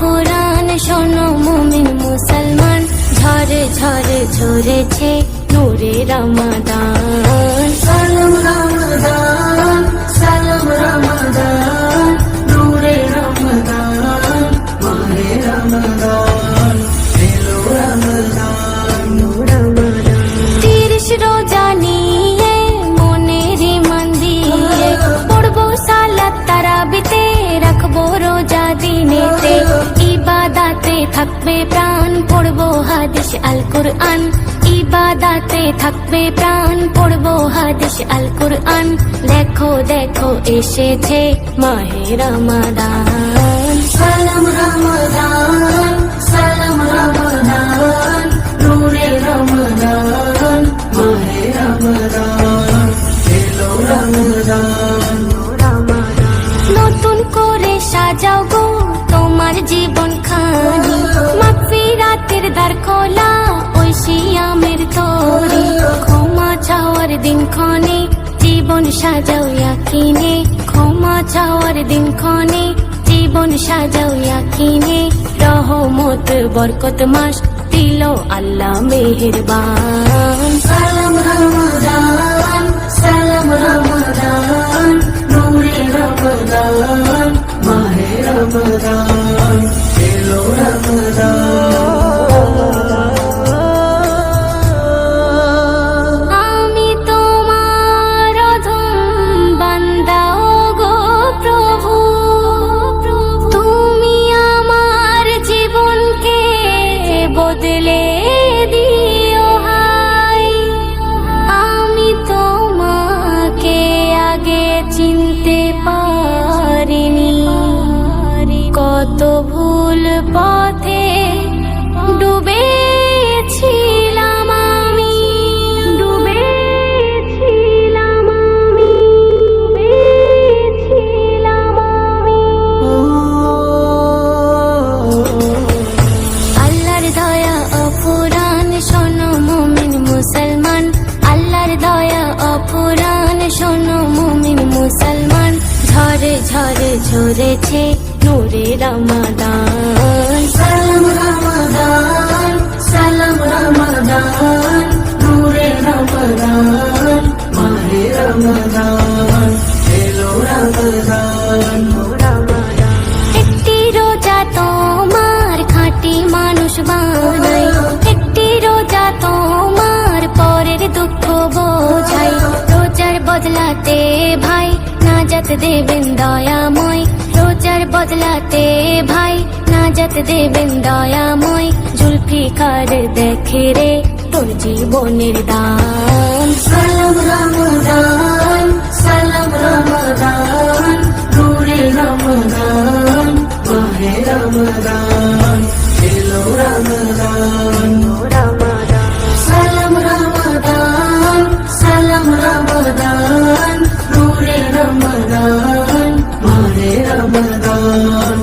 কোরআন শোনো মুমিন মুসলমান। ঝরে ঝরে ঝরেছে নূরে রমাদান। রমাদান থাকবে প্রাণ, পড়ব হাদিস আল কুরআন ইবাদাতে থাকবে প্রাণ, পড়ব হাদিস আল কুরআন দেখো দেখো, এসেছে মাহে রমাদান। সালাম রমাদান সালাম রমাদান, নূরে রমাদান, মাহে রমাদান, এলো রমাদান, নতুন করে সাজাও গো। তোমার জীবন খানি। মাগফিরাতের দ্বার খোলা ওই শিয়ামের তরি। ক্ষমা চাওয়ার দিন ক্ষণে, জীবন সাজাও ইয়াকিনে। ক্ষমা চাওয়ার দিন ক্ষণে, জীবন সাজাও ইয়াকিনে। রহমত, বরকত মাস দিল আল্লাহ মেহেরবান। সালাম রমাদান সালাম রমাদান চিনতে পারিনি। কত ভুল পথে ডুবেছিলাম ঝরে ঝরে ঝরেছে নূরে রমাদান। সালাম রমাদান সালাম রমাদান নূরে রমাদান মাহে রমাদান এলো রমাদান। রমাদান একটি রোজা তোমার খাঁটি মানুষ বানাই একটি রোজা তোমার পরের দুঃখ বোঝাই রোজার বদলাতে নাজাত দেবেন দয়াময়। রোজার বদলাতে ভাই, নাজাত দেবেন দয়াময়। জুলফিকার দেখে রে তোর জীবনের দান। সালাম রমদান সালাম রমদান নূরে রমদান মাহে রমাদান Allah